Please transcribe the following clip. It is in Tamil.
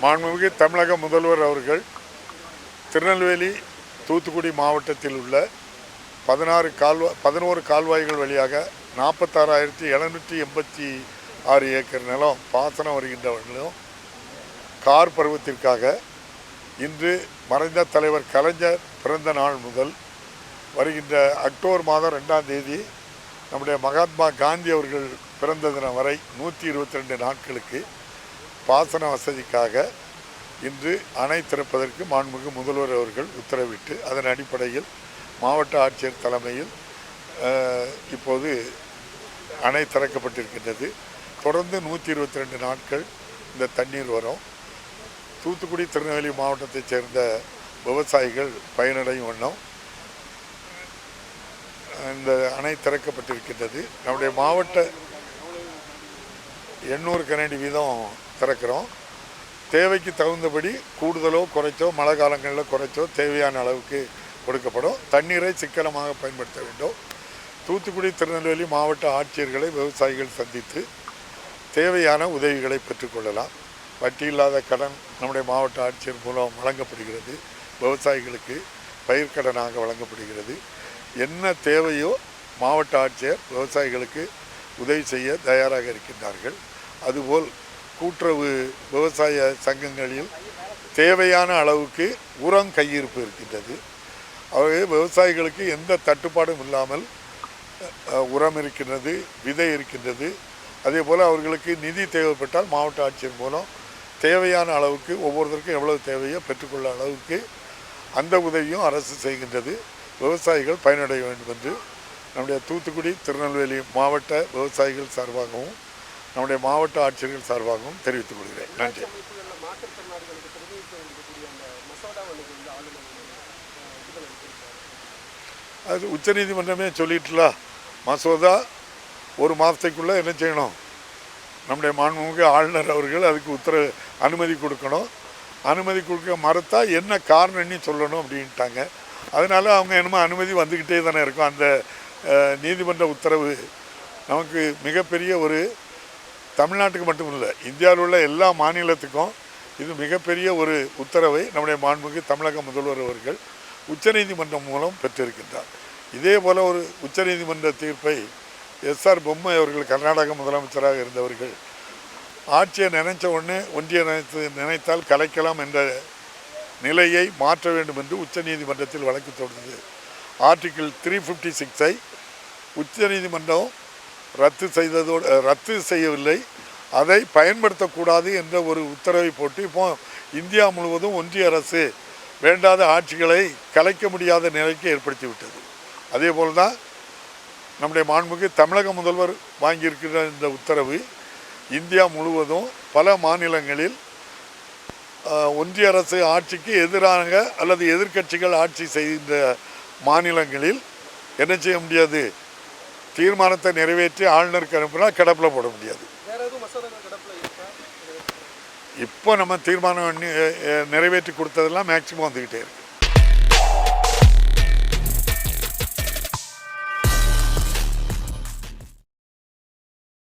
மாண்புமிகு தமிழக முதல்வர் அவர்கள் திருநெல்வேலி தூத்துக்குடி மாவட்டத்தில் உள்ள பதினாறு கால்வா பதினோரு கால்வாய்கள் வழியாக நாற்பத்தாறாயிரத்தி எழுநூற்றி எண்பத்தி ஆறு ஏக்கர் நிலம் பாசனம் வருகின்றவர்களும் கார் பருவத்திற்காக இன்று மறைந்த தலைவர் கலைஞர் பிறந்த நாள் முதல் வருகின்ற அக்டோபர் மாதம் ரெண்டாம் தேதி நம்முடைய மகாத்மா காந்தி அவர்கள் பிறந்த தினம் வரை நூற்றி இருபத்தி ரெண்டு நாட்களுக்கு பாசன வசதிக்காக இன்று அணை திறப்பதற்கு மாண்புமிகு முதல்வர் அவர்கள் உத்தரவிட்டு அதன் அடிப்படையில் மாவட்ட ஆட்சியர் தலைமையில் இப்போது அணை திறக்கப்பட்டிருக்கின்றது. தொடர்ந்து நூற்றி இருபத்தி ரெண்டு நாட்கள் இந்த தண்ணீர் வரும். தூத்துக்குடி திருநெல்வேலி மாவட்டத்தைச் சேர்ந்த விவசாயிகள் பயனடையும் வண்ணம் இந்த அணை திறக்கப்பட்டிருக்கின்றது. நம்முடைய மாவட்ட எண்ணூறு கனடி வீதம் திறக்கிறோம். தேவைக்கு தகுந்தபடி கூடுதலோ குறைச்சோ மழை காலங்களில் குறைச்சோ தேவையான அளவுக்கு கொடுக்கப்படும். தண்ணீரை சிக்கனமாக பயன்படுத்த வேண்டும். தூத்துக்குடி திருநெல்வேலி மாவட்ட ஆட்சியர்களை விவசாயிகள் சந்தித்து தேவையான உதவிகளை பெற்றுக்கொள்ளலாம் வட்டி இல்லாத கடன் நம்முடைய மாவட்ட ஆட்சியர் மூலம் வழங்கப்படுகிறது. விவசாயிகளுக்கு பயிர்க்கடனாக வழங்கப்படுகிறது. என்ன தேவையோ மாவட்ட ஆட்சியர் விவசாயிகளுக்கு உதவி செய்ய தயாராக இருக்கின்றார்கள். அதுபோல் கூட்டுறவு விவசாய சங்கங்களில் தேவையான அளவுக்கு உரம் கையிருப்பு இருக்கின்றது. ஆகவே விவசாயிகளுக்கு எந்த தட்டுப்பாடும் இல்லாமல் உரம் இருக்கின்றது விதை இருக்கின்றது. அதே போல் அவர்களுக்கு நிதி தேவைப்பட்டால் மாவட்ட ஆட்சியர் மூலம் தேவையான அளவுக்கு ஒவ்வொருத்தருக்கும் எவ்வளவு தேவையோ பெற்றுக்கொள்ள அளவுக்கு அந்த உதவியும் அரசு செய்கின்றது. விவசாயிகள் பயனடைய வேண்டும் என்று நம்முடைய தூத்துக்குடி திருநெல்வேலி மாவட்ட விவசாயிகள் சார்பாகவும் நம்முடைய மாவட்ட ஆட்சியர்கள் சார்பாகவும் தெரிவித்துக் கொள்கிறேன். நன்றி. அது உச்சநீதிமன்றமே சொல்லிட்டுல மசோதா ஒரு மாதத்துக்குள்ளே என்ன செய்யணும்? நம்முடைய மாண்புமிகு ஆளுநர் அவர்கள் அதுக்கு உத்தரவு அனுமதி கொடுக்கணும். அனுமதி கொடுக்க மறுத்தா என்ன காரணம்னு சொல்லணும் அப்படின்ட்டாங்க. அதனால அவங்க என்னமோ அனுமதி வந்துக்கிட்டே தானே இருக்கும். அந்த நீதிமன்ற உத்தரவு நமக்கு மிகப்பெரிய ஒரு தமிழ்நாட்டுக்கு மட்டும் இல்லை இந்தியாவில் உள்ள எல்லா மாநிலத்துக்கும் இது மிகப்பெரிய ஒரு உத்தரவை நம்முடைய மாண்புக்கு தமிழக முதல்வர் அவர்கள் உச்சநீதிமன்றம் மூலம் பெற்றிருக்கின்றார். இதே போல் ஒரு உச்சநீதிமன்ற தீர்ப்பை எஸ்ஆர் பொம்மை அவர்கள் கர்நாடக முதலமைச்சராக இருந்தவர்கள் ஆட்சியை நினைச்ச உடனே ஒன்றிய நினைத்து நினைத்தால் கலைக்கலாம் என்ற நிலையை மாற்ற வேண்டும் என்று உச்சநீதிமன்றத்தில் வழக்கு தொடுத்தது. ஆர்டிக்கிள் த்ரீ ஃபிஃப்டி சிக்ஸை உச்சநீதிமன்றம் ரத்து செய்ததோடு ரத்து செய்யவில்லை. அதை பயன்படுத்தக்கூடாது என்ற ஒரு உத்தரவை போட்டு இப்போ இந்தியா முழுவதும் ஒன்றிய அரசு வேண்டாத ஆட்சிகளை கலைக்க முடியாத நிலைக்கு ஏற்படுத்திவிட்டது. அதே போல் தான் நம்முடைய மாண்புக்கு தமிழக முதல்வர் வாங்கியிருக்கிற இந்த உத்தரவு இந்தியா முழுவதும் பல மாநிலங்களில் ஒன்றிய அரசு ஆட்சிக்கு எதிராக அல்லது எதிர்க்கட்சிகள் ஆட்சி செய்கின்ற மாநிலங்களில் என்ன செய்ய முடியாது? தீர்மானத்தை நிறைவேற்றி ஆளுநருக்கு அனுப்பினா கிடப்பில் போட முடியாது. இப்போ நம்ம தீர்மானம் நிறைவேற்றி கொடுத்ததெல்லாம் மேக்சிமம் வந்துக்கிட்டே இருக்கு.